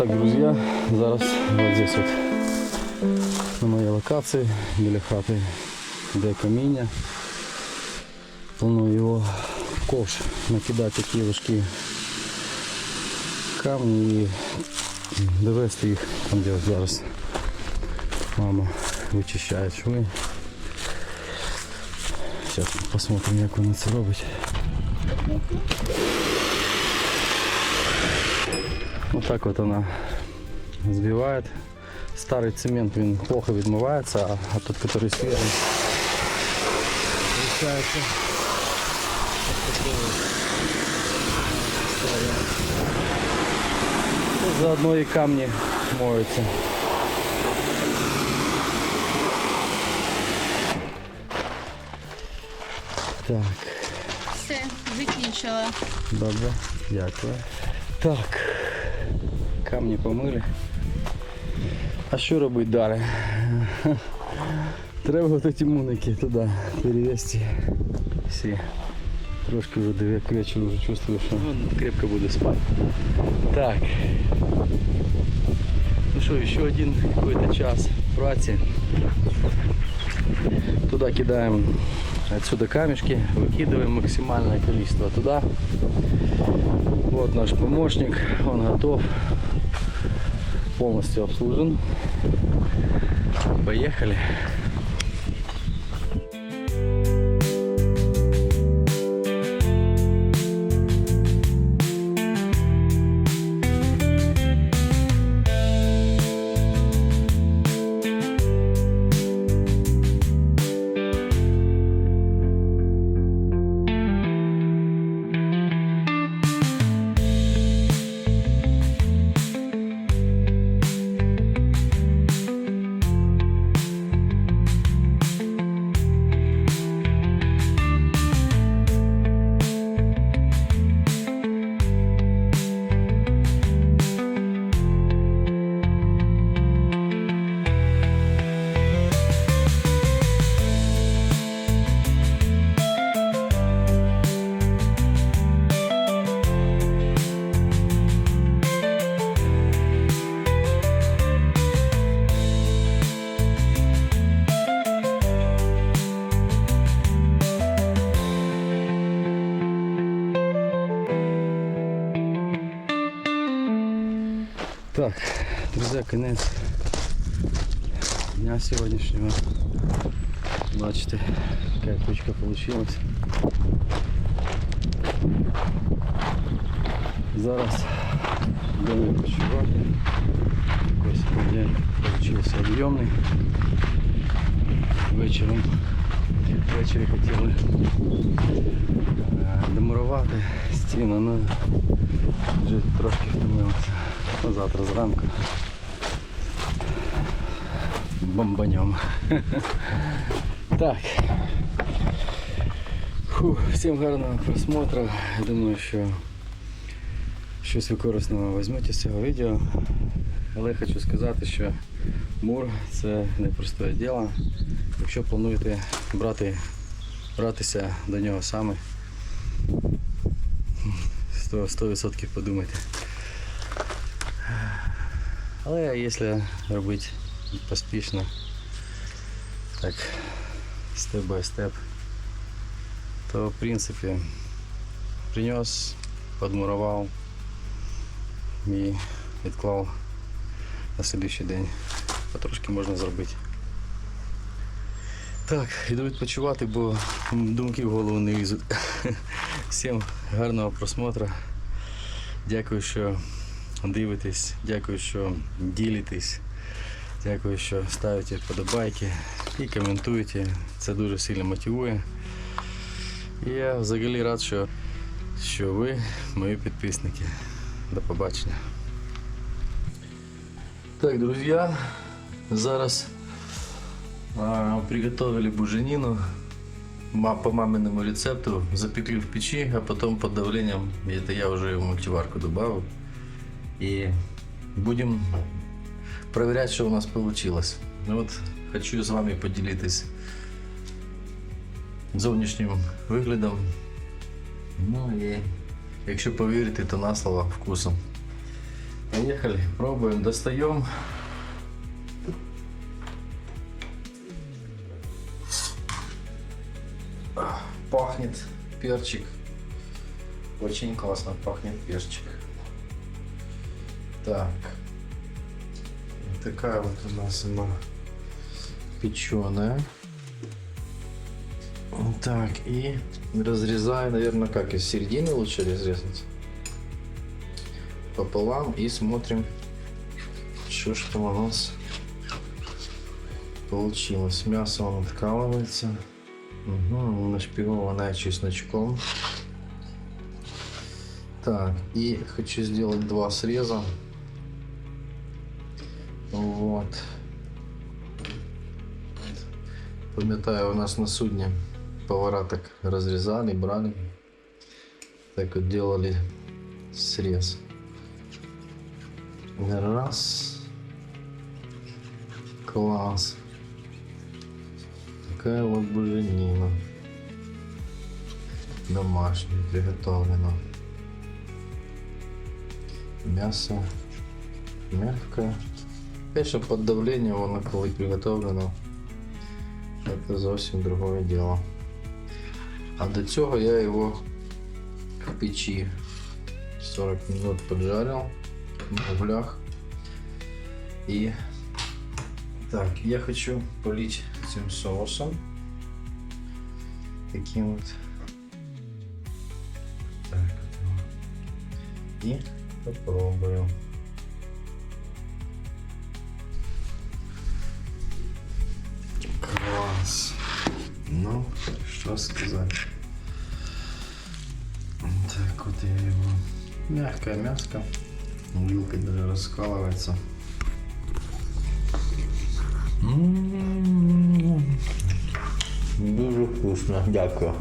Так, друзі, зараз от здесь от на моїй локації біля хати, де каміння. Планую його в ковш накидати такі важкі камні і довести їх там, де зараз мама вичищає шви. Зараз посмотрим, як вона це робить. Вот так вот она сбивает. Старый цемент він плохо відмивається, а, а тот, который свежий, получается. вот такой вот старый. Ну, Заодно и камни моются. Так. Все, закінчила. Добре, дякую. Так, камні помили. А що робити далі? Треба от ці муники туди перевести. Всі. Трошки вже до к вечору вже чувствую, що крепко буду спати. Так. Ну що, ще один какой-то час праці. Туда кидаем отсюда камешки, выкидываем максимальное количество туда. Вот наш помощник, он готов, полностью обслужен. Поехали. Конец дня сегодняшнего. Бачите, какая кучка получилась. Зараз будемо відпочивати. Сьогодні день получився об'ємний. Вечором ввечері хотіли е, демурувати стіну, ну вже трошки втомилися. Завтра зранку бомбанем. Так. Всім гарного просмотру. Я думаю, що щось ви корисного візьмете з цього відео. Але хочу сказати, що мур це непросте діло. Якщо плануєте брати, братися до нього саме, 100%, 100% подумайте. Але якщо робити поспішно, так, степ бай степ, то в принципі принес, подмурував і відклав на слідуючий день. Потрошки можна зробити. Так, іду відпочивати, бо думки в голову не лізуть. Всім гарного просмотру. Дякую, що дивитесь, дякую, що ділитесь, дякую, що ставите вподобайки і коментуєте. Це дуже сильно мотивує. Я взагалі рад, що, що ви мої підписники. До побачення. Так, друзі, зараз а, приготовили буженину по маминому рецепту, запекли в печи, а потом под давлением, это я уже в мультиварку добавил. И будем проверять, что у нас получилось. Ну вот, хочу з вами поділитись зовнішнім виглядом. Ну і якщо повірити, то на слово вкусом. Поехали, пробуем, достаем. Ах, Пахнет перчик. Очень классно пахнет перчик. Так. Такая вот у нас она печеная. Так, и разрезаю, наверное, как из середины лучше разрезать. Пополам и смотрим, что там у нас получилось. Мясо он откалывается. Угу, нашпигованное чесночком. Так, и хочу сделать два среза. Вот. Пам'ятаю, у нас на судне повара так разрезали, брали. Так вот делали срез. Раз. Класс. Такая вот буженина. Домашняя, приготовлена. Мясо мягкое. Конечно, под давлением воно коли приготовлено. Це зовсім другое діло. А до цього я його в печі 40 минут поджарив на углях. И так, я хочу полить этим соусом. Таким вот. Так, и попробую. Ну, что сказать. Так, вот я его... Мягкое мяско. Вилкой даже раскалывается. М, Дуже вкусно, дякую.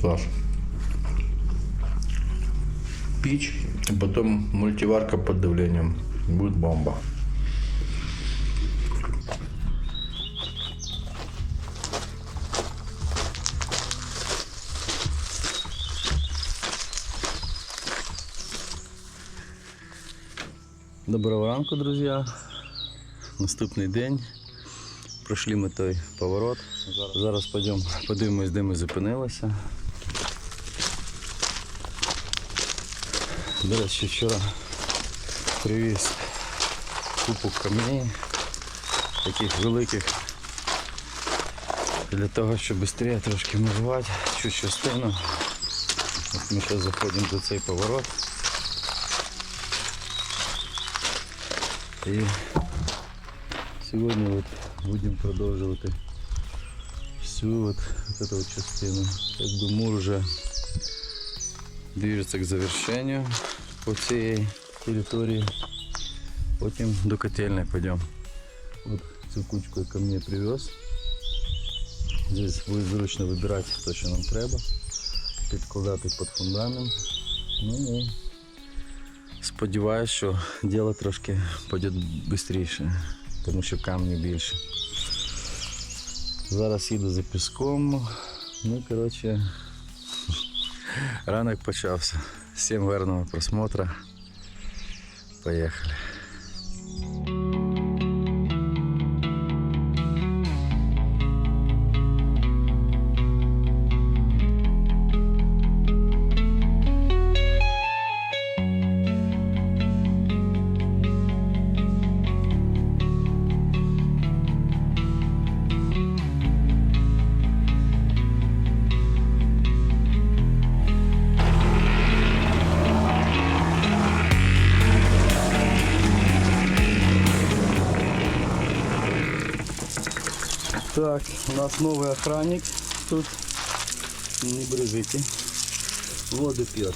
Класс. Печь, а потом мультиварка под давлением. Будет бомба. Доброго ранку, друзі. Наступний день. Пройшли ми той поворот. Зараз пойдемо подивимось, де ми зупинилися. До речі, вчора привіз купу камней, таких великих, для того, щоб швидше трошки мурувати цю частину. Ми зараз заходимо до цей поворот. І сьогодні от будемо продовжувати всю от, от эту вот частину. Как бы мур уже движется к завершению по всей территории. Потім до котельной пойдем. Вот цю кучку я ко мне привез. Здесь буде зручно вибирати те, що нам треба, підкладати під фундамент. Ну і Сподіваюсь, що діло трошки піде швидше, тому що камні більше. Зараз їду за піском. Ну, коротше, ранок почався. Всім гарного просмотра. Поїхали. Так, у нас новый охранник тут. Не брызгайте. Воду пьет.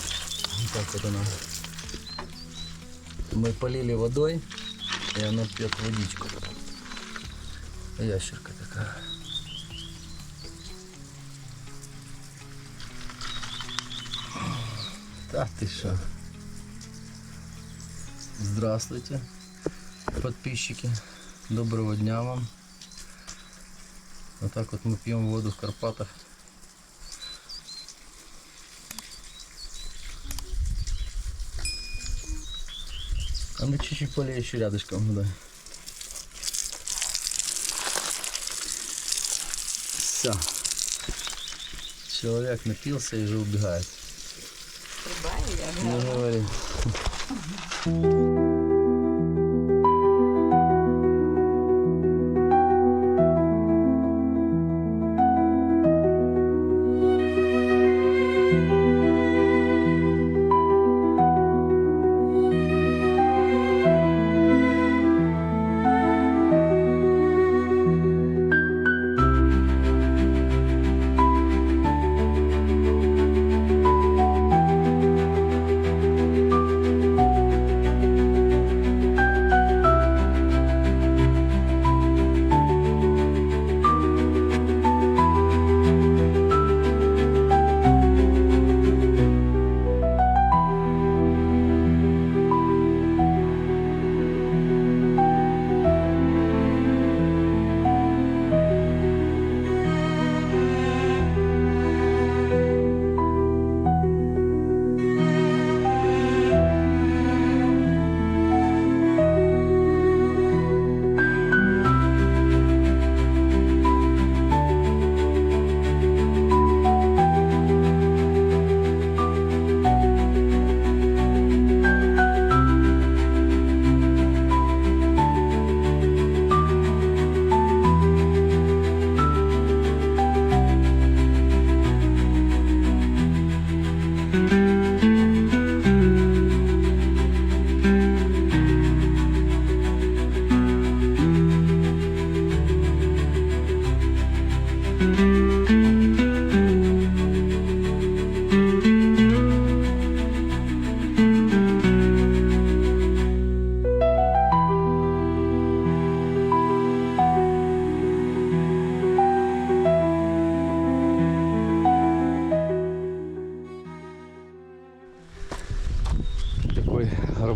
Так вот она. Мы полили водой, и она пьет водичку. Ящерка такая. Да ты шо? Здравствуйте, подписчики. Доброго дня вам. Ну так вот мы пьем воду в Карпатах. А мы чуть-чуть поле еще рядышком, да. Все. Человек напился и уже убегает. Трубай, я говорю.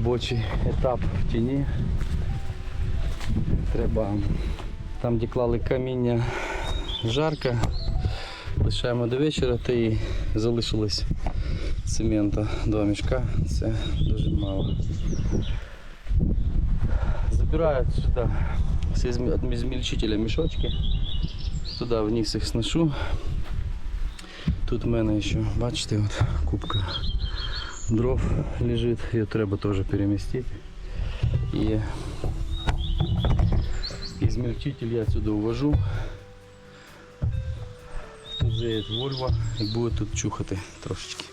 робочий етап в тіні. Треба там, де клали каміння, жарко. Лишаємо до вечора, та і залишилось цемента два мішка. Це дуже мало. Забирають сюди ізм- від змільчителя мішочки. Туди вниз їх сношу. Тут в мене ще, бачите, от кубка дров лежит, ее треба тоже переместить. И измельчитель я отсюда увожу. Тут заедет Вольво и будет тут чухати трошечки.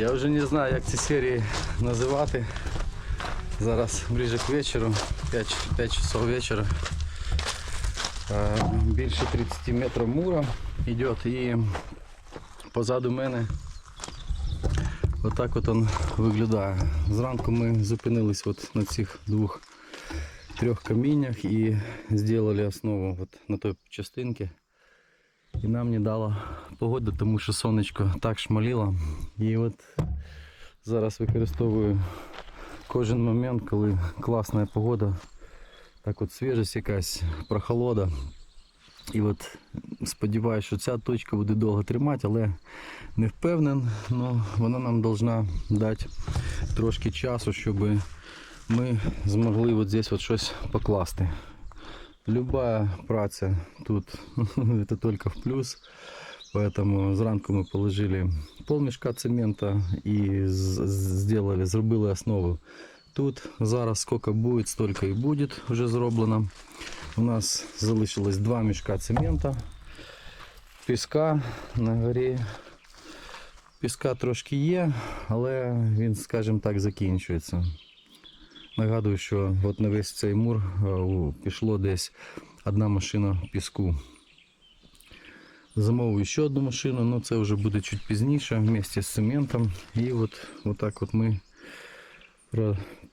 Я вже не знаю, як ці серії називати. Зараз ближе к вечору, 5, 5 часов вечора. Е, Більше 30 метрів мура йде і позаду мене отак от він виглядає. Зранку ми зупинились от на цих двох трьох каміннях і зробили основу от на той частинці. І нам не дала погода, тому що сонечко так шмаліло. І от зараз використовую кожен момент, коли класна погода, так от свіжість якась, прохолода. І от сподіваюся, що ця точка буде довго тримати, але не впевнен, але вона нам повинна дати трошки часу, щоб ми змогли от здесь от щось покласти. Любая праця тут это только в плюс. Поэтому зранку ми положили полмішка цемента і з- з- зробили, основу. Тут зараз скільки буде, стільки і буде вже зроблено. У нас залишилось два мішка цемента, піска на горі. Піска трошки є, але він, скажімо так, закінчується. Нагадую, що от на весь цей мур е, пішло десь одна машина піску. Замовив ще одну машину, але це вже буде чуть пізніше вместе з цементом. І от, от так от ми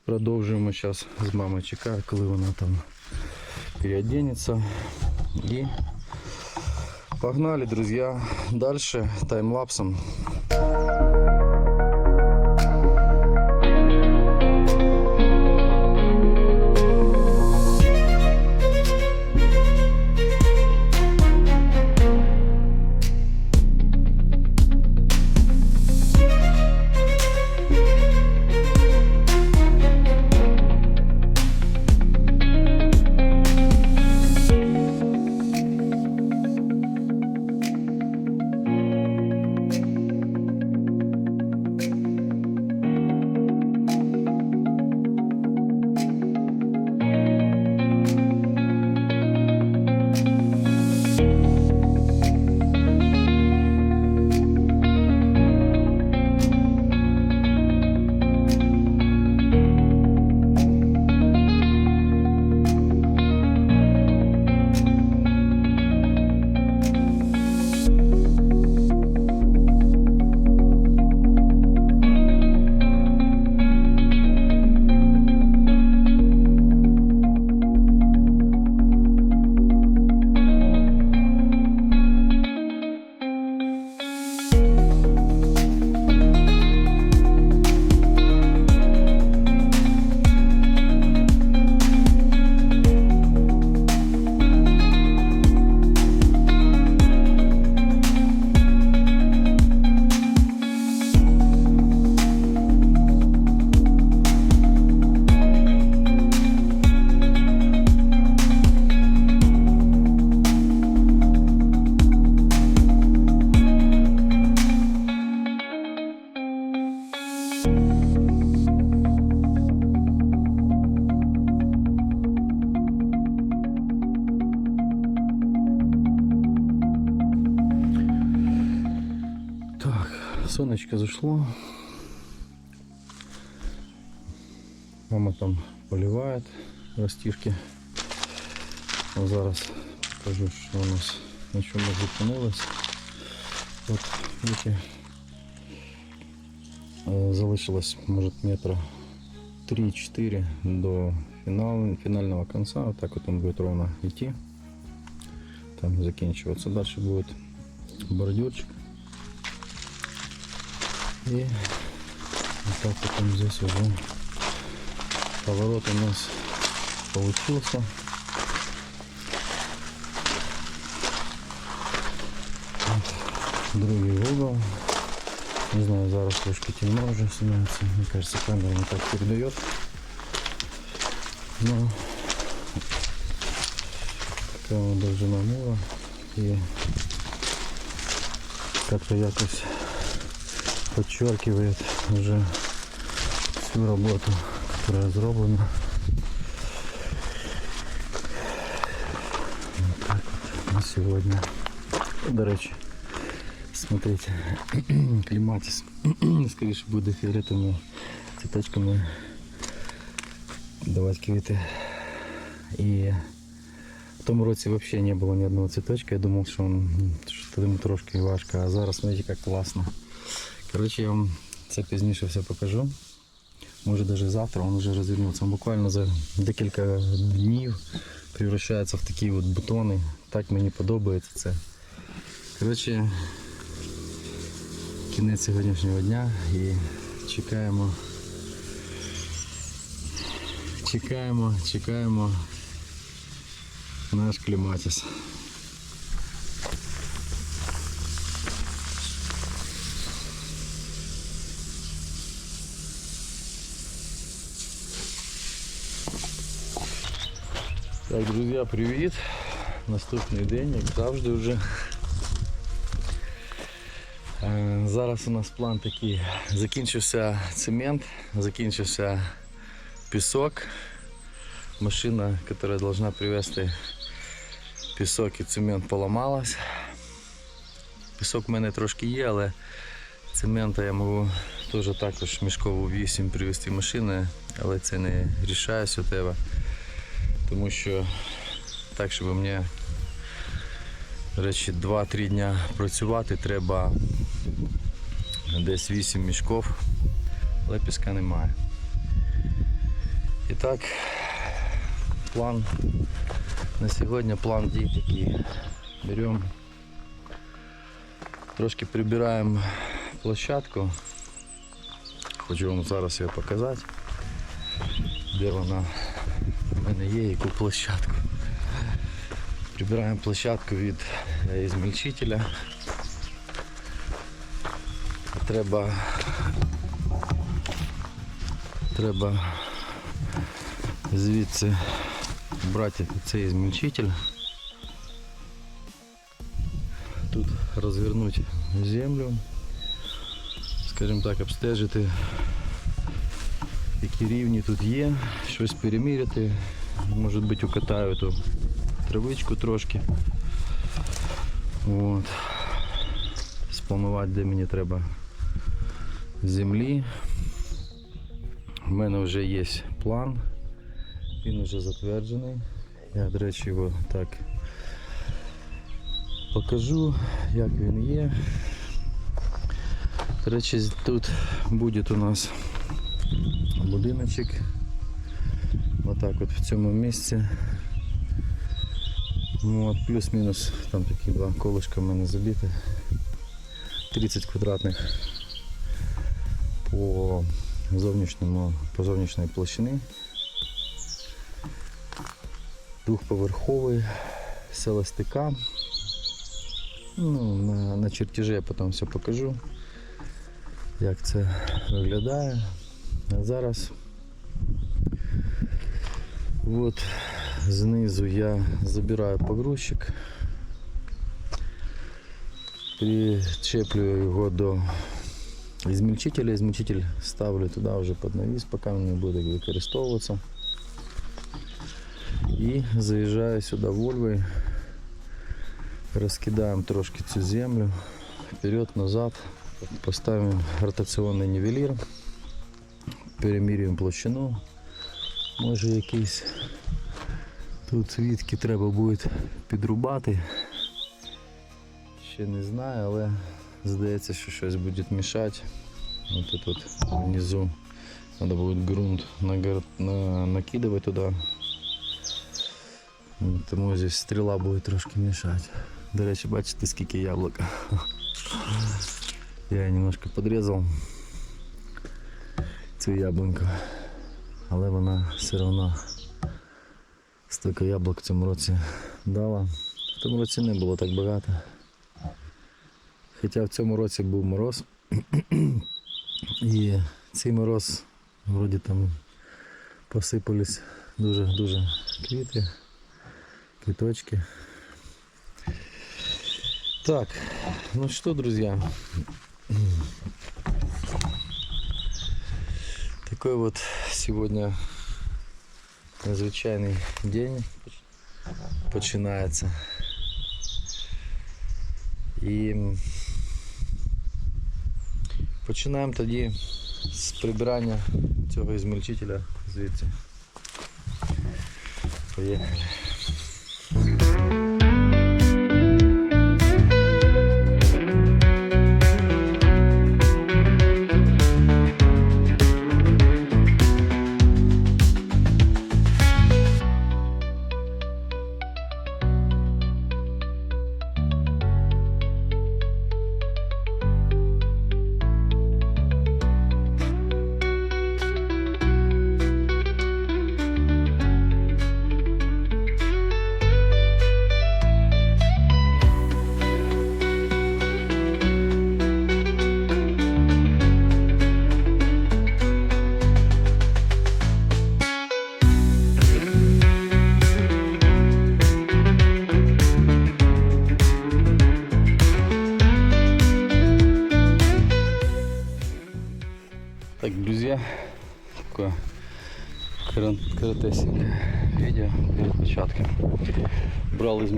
продовжуємо зараз з мамою чекаю, коли вона там переоденется. І погнали, друзі, далі таймлапсом. Мама там поливает растишки. А зараз покажу, що у нас на чому зупинилось. От, видите, е, залишилось, може, метра 3-4 до финалу, финального конца. Вот так вот он будет ровно идти. Там заканчиваться. Дальше будет бордюрчик. И вот так вот он здесь уже поворот у нас получился. Другий угол. Не знаю, зараз трошки темно уже становится. Мне кажется, камера не так передает. Но такая вот должина мура. И как-то якось подчеркивает уже всю работу, которая сделана. Вот так вот на сегодня. До речі, смотрите, кліматис, скоріше буде фіолетовими цвіточками давати квіти. І в тому році взагалі не було ні одного цвіточка. Я думав, що, м, що йому трошки важко, а зараз смотрите, як класно. Коротше, я вам це пізніше все покажу. Може навіть завтра він вже розвернеться. Він буквально за декілька днів превращається в такі от бутони. Так мені подобається це. Коротше, кінець сьогоднішнього дня і чекаємо. Чекаємо, чекаємо наш кліматіс. Так, друзі, привіт. Наступний день, як завжди вже. Е, Зараз у нас план такий. Закінчився цемент, закінчився пісок. Машина, яка должна привезти пісок і цемент поламалась. Пісок в мене трошки є, але цемента я можу теж також мішкову 8 привезти машини, але це не рішає суттєво. Тому що так, щоб мені речі, 2-3 дня працювати, треба десь 8 мішків, але піска немає. І так, план на сьогодні план дій такий. Беремо, трошки прибираємо площадку. Хочу вам зараз її показати. Де вона в мене є, яку площадку. Прибираємо площадку від е, ізмельчителя. Треба треба звідси брати цей ізмельчитель. Тут розвернути землю, скажімо так, обстежити, які рівні тут є, щось переміряти, може бути укатаю ту травичку трошки. От. Спланувати, де мені треба землі. У мене вже є план, він вже затверджений. Я, до речі, його так покажу, як він є. До речі, тут буде у нас будиночок. Отак от в цьому місці. Ну, от плюс-мінус там такі два колышка в мене забіті. 30 квадратних по зовнішньому, по зовнішньої площини. Двухповерховий з еластика. Ну, на, на чертежі я потім все покажу, як це виглядає. А зараз от знизу я забираю погрузчик, причеплюю його до ізмельчителя. Ізмельчитель ставлю туди вже під навіс, поки він не буде використовуватися. І заїжджаю сюди Вольвою, розкидаємо трошки цю землю, вперед, назад, поставимо ротаційний нивелір, перемірюємо площину, Може якийсь Тут відки треба буде підрубати. Ще не знаю, але здається, що щось буде мішати. Ось тут внизу треба буде ґрунт накидувати туди. Тому здесь стріла буде трошки мішати. До речі, бачите, скільки яблука. Я немножко підрізав цю яблуньку, але вона все одно Стільки яблук в цьому році дала. В тому році не було так багато. Хоча в цьому році був мороз. І цей мороз вроді там посипались дуже-дуже квіти, квіточки. Так, ну что, друзья, такой вот сегодня Незвичайний день починается. І починаємо тоді з прибирання цього ізмельчителя звідси. Поехали.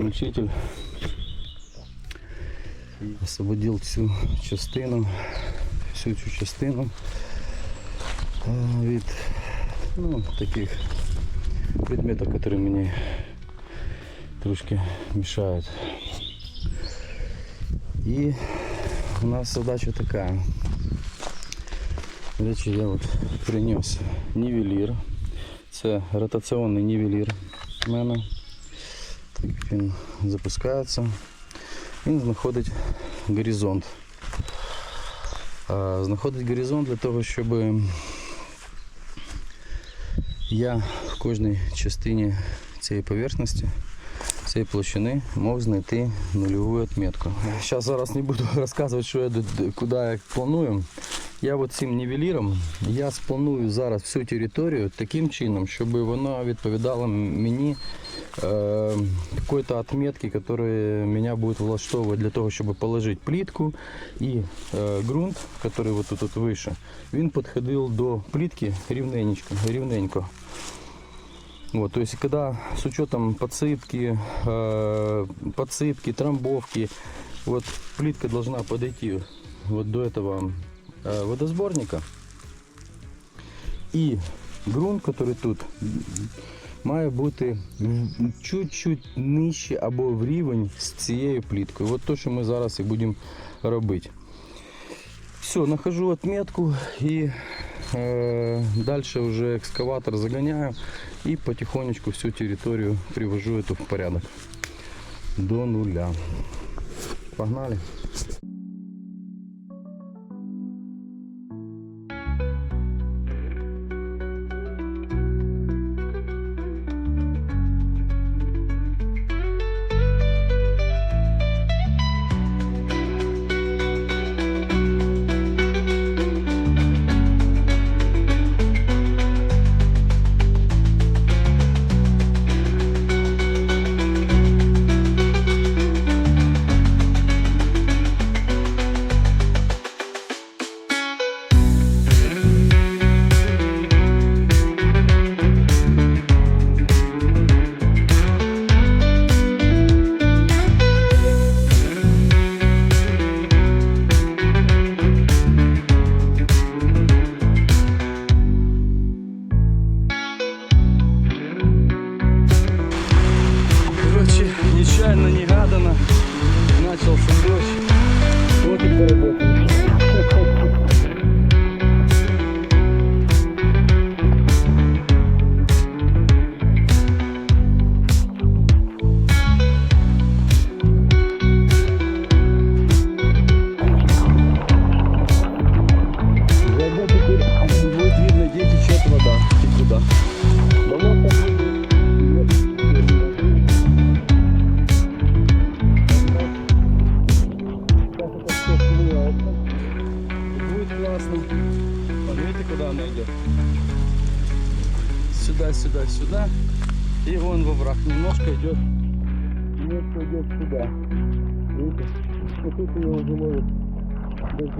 Брал измельчитель, освободил всю частину, всю цю частину е, від ну, таких предметов, которые мне трошки мешают. И у нас задача такая. Речі, я от приніс нівелір. Це ротаційний нівелір в мене. Він запускається. Він знаходить горизонт. Знаходить горизонт для того, щоб я в кожній частині цієї поверхності, цієї площини мог знайти нульову відмітку. Зараз зараз не буду розказувати, що я куди я планую. Я от цим нівеліром я спланую зараз всю територію таким чином, щоб вона відповідала мені е, какой-то отметки, которые меня будут влаштовывать для того, щоб положити плитку і е, ґрунт, який вот тут, тут вище, він підходив до плитки рівненько. рівненько. Вот, то есть, когда с учетом подсыпки, э, подсыпки, трамбовки, вот плитка должна подойти вот до этого э, водосборника. І ґрунт, який тут, має бути м, чуть-чуть нижче або в рівень з цією пліткою. От те, що ми зараз і будемо робити. Все, нахожу отметку и э, дальше уже экскаватор загоняю и потихонечку всю территорию привожу эту в порядок до нуля. Погнали.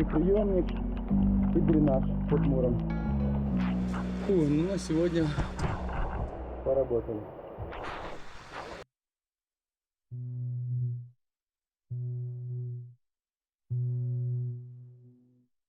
Дождеприемник и дренаж под муром. Фу, ну на сегодня поработали.